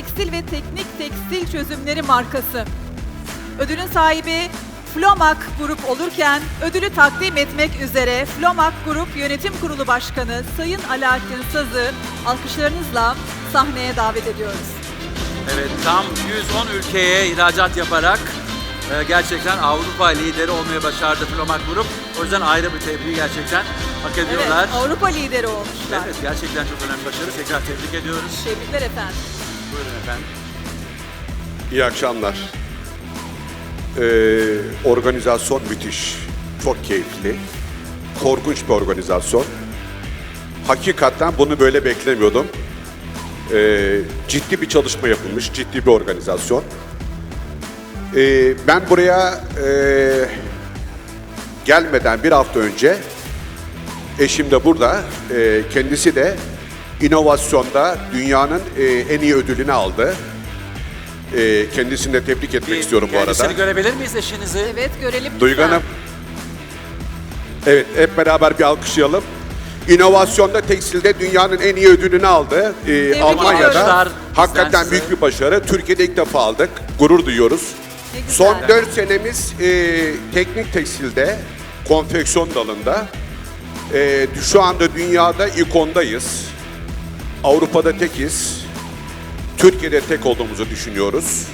tekstil ve teknik tekstil çözümleri markası. Ödülün sahibi Flomak Grup olurken ödülü takdim etmek üzere Flomak Grup Yönetim Kurulu Başkanı Sayın Alaaddin Saz'ı alkışlarınızla sahneye davet ediyoruz. Evet tam 110 ülkeye ihracat yaparak e, gerçekten Avrupa lideri olmayı başardı Flomak Grup. O yüzden ayrı bir tebriği gerçekten hak ediyorlar. Evet, Avrupa lideri olmuşlar. Evet gerçekten çok önemli başarı. Tekrar tebrik ediyoruz. Tebrikler efendim. Buyurun efendim. İyi akşamlar. Ee, organizasyon müthiş. Çok keyifli. Korkunç bir organizasyon. Hakikaten bunu böyle beklemiyordum. Ee, ciddi bir çalışma yapılmış, ciddi bir organizasyon. Ee, ben buraya e, gelmeden bir hafta önce eşim de burada. Ee, kendisi de inovasyonda dünyanın e, en iyi ödülünü aldı. Ee, kendisini de tebrik etmek Bir istiyorum bu kendisini arada. görebilir miyiz eşinizi? Evet görelim. Duygu lütfen. Hanım. Evet, hep beraber bir alkışlayalım. İnovasyonda tekstilde dünyanın en iyi ödülünü aldı. Ee, Almanya'da. ediyoruz. Hakikaten büyük bir başarı. Türkiye'de ilk defa aldık. Gurur duyuyoruz. Ne güzel. Son 4 senemiz e, teknik tekstilde, konfeksiyon dalında. E, şu anda dünyada ikondayız. Avrupa'da tekiz. Türkiye'de tek olduğumuzu düşünüyoruz.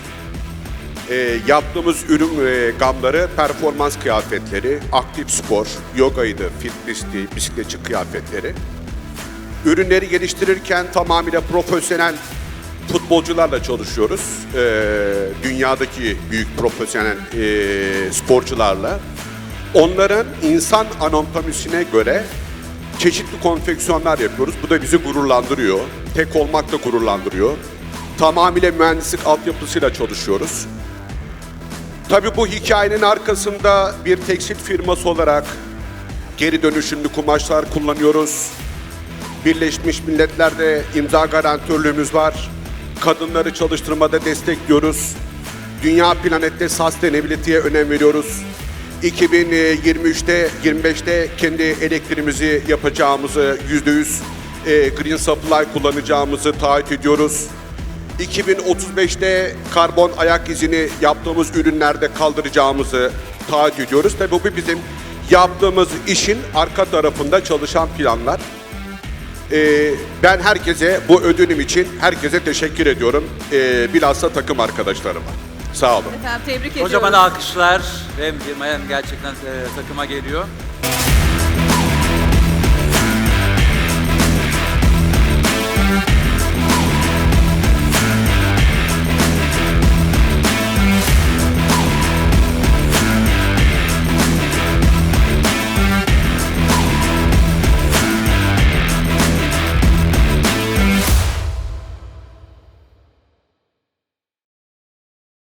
E, yaptığımız ürün e, gamları performans kıyafetleri, aktif spor, yogaydı, fitness'ti, bisikletçi kıyafetleri. Ürünleri geliştirirken tamamıyla profesyonel futbolcularla çalışıyoruz. Ee, dünyadaki büyük profesyonel e, sporcularla. Onların insan anatomisine göre çeşitli konfeksiyonlar yapıyoruz. Bu da bizi gururlandırıyor. Tek olmak da gururlandırıyor. Tamamıyla mühendislik altyapısıyla çalışıyoruz. Tabii bu hikayenin arkasında bir tekstil firması olarak geri dönüşümlü kumaşlar kullanıyoruz. Birleşmiş Milletler'de imza garantörlüğümüz var. Kadınları çalıştırmada destekliyoruz. Dünya planette sustainability'ye önem veriyoruz. 2023'te, 25'te kendi elektriğimizi yapacağımızı, %100 e, green supply kullanacağımızı taahhüt ediyoruz. 2035'te karbon ayak izini yaptığımız ürünlerde kaldıracağımızı taahhüt ediyoruz. Tabii bu bizim yaptığımız işin arka tarafında çalışan planlar. Ee, ben herkese bu ödülüm için herkese teşekkür ediyorum. Ee, bilhassa takım arkadaşlarıma. Sağ olun. Efendim tebrik ediyoruz. Kocaman alkışlar hem gerçekten e, takıma geliyor.